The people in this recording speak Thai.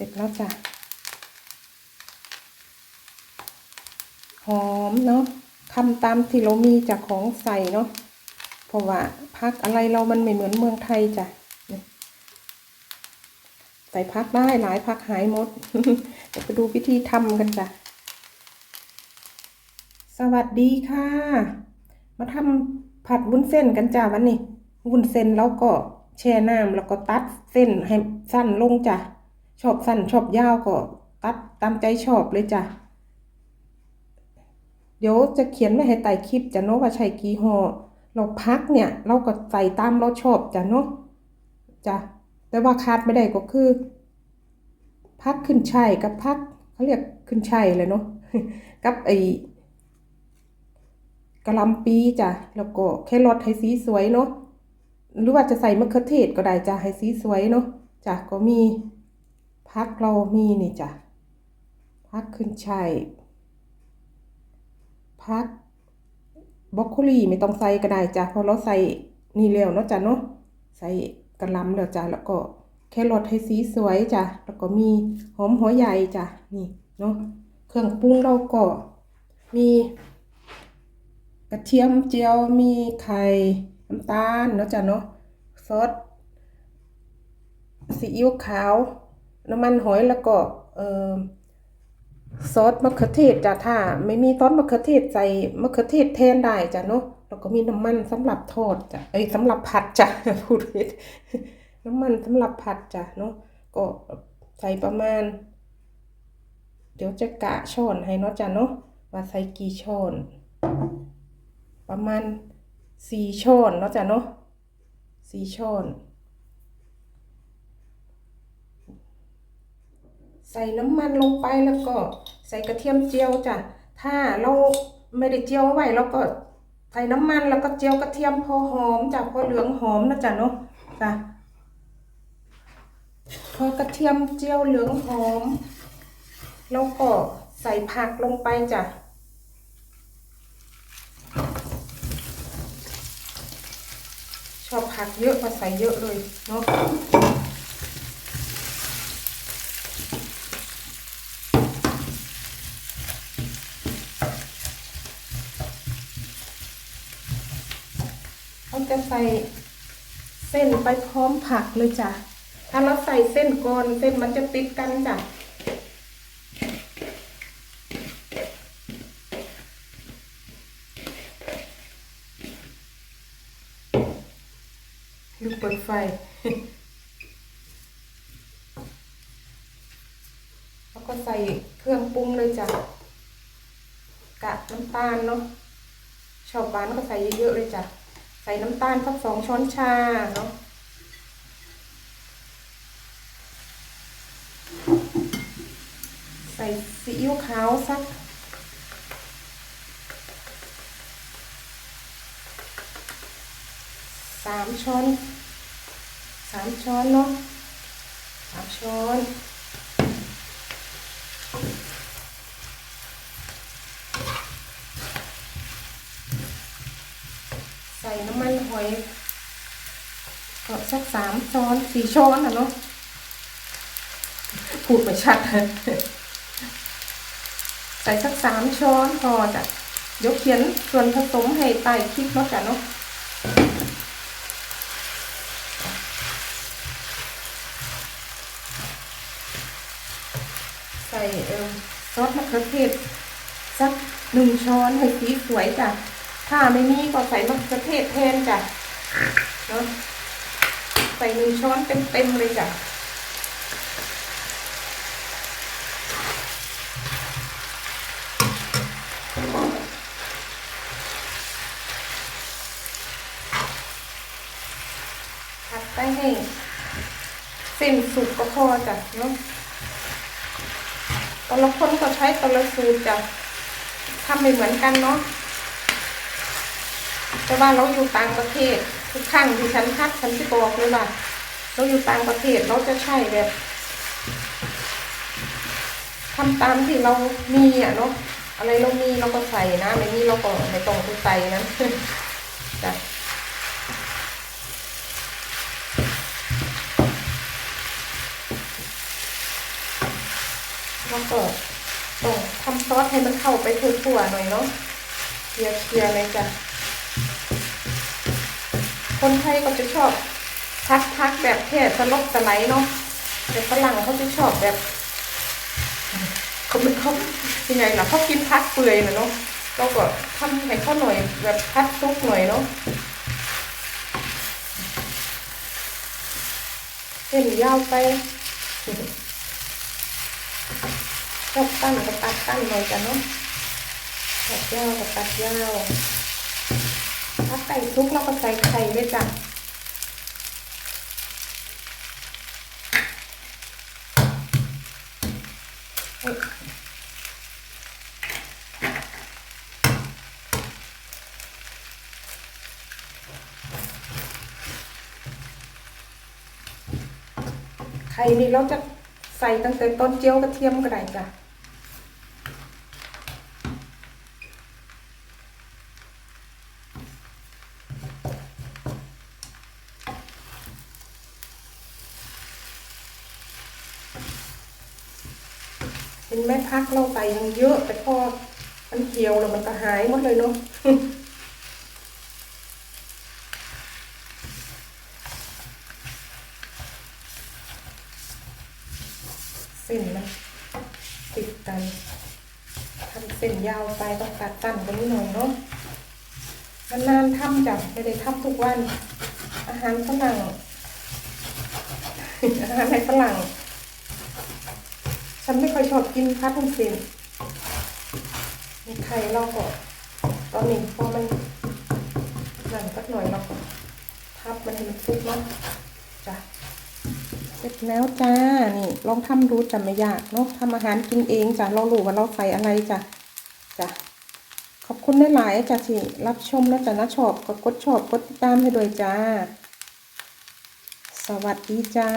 ร็จแล้วจ้ะ หอมเนาะทำตามที่เรามีจากของใส่เนาะ เพราะว่าพักอะไรเรามันไม่เหมือนเมืองไทยจ้ะใส่พักได้หลายพักหายหมด เดี๋ยวไปดูวิธีทำกันจ้ะ สวัสดีค่ะ มาทำผัดวุ้นเส้นกันจ้ะวันนี้ วุ้นเส้นแล้วก็แช่น้ำแล้วก็ตัดเส้นให้สั้นลงจ้ะ ชอบสั้นชอบยาวก็ตัดตามใจชอบเลยจ้ะ เดี๋ยวจะเขียนไว้ให้ใต้คลิปจะเนาะว่าใช้กี่ห่อเราพักเนี่ย เราก็ใส่ตามเราชอบจ้ะเนาะจ้ะแต่ว่าขาดไม่ได้ก็คือ พักขึ้นช่ายกับพักเขาเรียกขึ้นช่ายเลยเนาะกับไอ้กะลำปีจ้ะแล้วก็แครอทให้สีสวยเนาะหรือว่าจะใส่มะเขือเทศก็ได้จ้ะให้สีสวยเนาะจ้ะก็มี พักเรามีนี่จ้ะพักขึ้นช่ายพักบรอกโคลีไม่ต้องใส่ก็ได้จ้ะเพราะเราใส่นี่แล้วเนาะจ้ะเนาะใส่กระลำแล้วจ้ะแล้วก็แครอทให้สีสวยจ้ะแล้วก็มีหอมหัวใหญ่จ้ะนี่เนาะเครื่องปรุงเราก็มีกระเทียมเจียวมีไข่น้ำตาลเนาะจ้ะเนาะซอสซีอิ๊วขาว น้ำมันหอยแล้วก็เออซอสมะเขือเทศจ้ะถ้า ไม่มีซอสมะเขือเทศใส่มะเขือเทศแทนได้จ้ะเนาะแล้วก็มีน้ำมันสำหรับทอดจ้ะเอ้ยสำหรับผัดจ้ะพูดผิดน้ำมันสำหรับผัดจ้ะเนาะก็ใส่ประมาณ เดี๋ยวจะกะช้อนให้เนาะจ้ะเนาะว่าใส่กี่ช้อน ประมาณสี่ช้อนเนาะจ้ะเนาะสี่ช้อน ใส่น้ำมันลงไปแล้วก็ใส่กระเทียมเจียวจ้ะ ถ้าเราไม่ได้เจียวไว้เราก็ใส่น้ำมันแล้วก็เจียวกระเทียมพอหอมจ้ะพอเหลืองหอมนะจ้ะเนาะจ้ะพอกระเทียมเจียวเหลืองหอม แล้วก็ใส่ผักลงไปจ้ะชอบผักเยอะก็ใส่เยอะเลยเนาะ จะใส่เส้นไปพร้อมผักเลยจ้ะ ถ้าเราใส่เส้นก่อนเส้นมันจะติดกันจ้ะลูกเปิดไฟ แล้วก็ใส่เครื่องปรุงเลยจ้ะ กะน้ำตาลเนาะ ชอบหวานก็ใส่เยอะๆเลยจ้ะ ใส่น้ำตาลสักสองช้อนชาเนาะใส่ซีอิ๊วขาวสักสามช้อนสามช้อนเนาะสามช้อน ส่น้ำมันหอยก็สักสามช้อนสี่ช้อนนะเนาะพูดไปชัดใส่สักสามช้อนพอจ้ะเดี๋ยวเขียนส่วนผสมให้ใต้คลิปเนาะจ้ะเนาะใส่ซอสมะเขือเทศสักหนึ่งช้อนให้สีสวยจ้ะ ถ้าไม่มีก็ใส่มะเขือเทศแทนจ้ะเนาะใส่หนึ่งช้อนเต็มๆเลยจ้ะผัดไปให้เส้นสุกก็พอจ้ะเนาะแต่ละคนก็ใช้แต่ละสูตรจ้ะทำไม่เหมือนกันเนาะ แต่ว่าเราอยู่ต่างประเทศทุกครั้งที่ฉันพักฉันจะบอกเลยว่าเราอยู่ต่างประเทศเราจะใช่แบบทำตามที่เรามีอะเนาะอะไรเรามีเราก็ใส่นะไม่มีเราก็ไม่ต้องไปใส่นะจ้ะแล้วก็ต้องทำซอสให้มันเข้าไปทั่วๆหน่อยเนาะเคลียร์เคลียร์เลยจ้ะ คนไทยก็จะชอบพักพักแบบเทศสลบสไลด์เนาะแต่ฝรั่งเขาจะชอบแบบเขาไม่เขายังไงล่ะเขากินพักเปื่อยนะเนาะเราก็ทำให้เขาหน่อยแบบพักซุกหน่อยเนาะเส้นยาวไปชอบตั้นก็ตัดตั้นหน่อยจ้ะเนาะตัดยาวก็ตัดยาว ถ้าไก่ซุกเราก็ใส่ไข่ด้วยจ้ะไข่นี่เราจะใส่ตั้งแต่ต้นเจียวกระเทียมก็ได้จ้ะ เห็นไหมพักเราใส่ยังเยอะ แต่พอมันเหี่ยวแล้วมันก็หายหมดเลยเนาะเส้นมันติดกันทำเส้นยาวไปต้องตัดสั้นกว่านี้หน่อยเนาะนานๆทำจ้ะไม่ได้ทำทุกวัน อาหารฝรั่งอาหารในฝรั่ง ฉันไม่ค่อยชอบกินพัดทุนเส้นมีไข่เราก็ตอนนี้พอมันหนังสักหน่อยเราก็ทับมันให้มันซุกเนาะจ้ะเสร็จแล้วจ้า นี่ ลองทำดูจ้ะไม่ยากเนาะทำอาหารกินเองจ้ะเรารู้ว่าเราใส่อะไรจ้ะจ้ะขอบคุณหลายๆจ้ะที่รับชมแล้วจ้ะนะชอบก็กดชอบกดติดตามให้ด้วยจ้า สวัสดีจ้า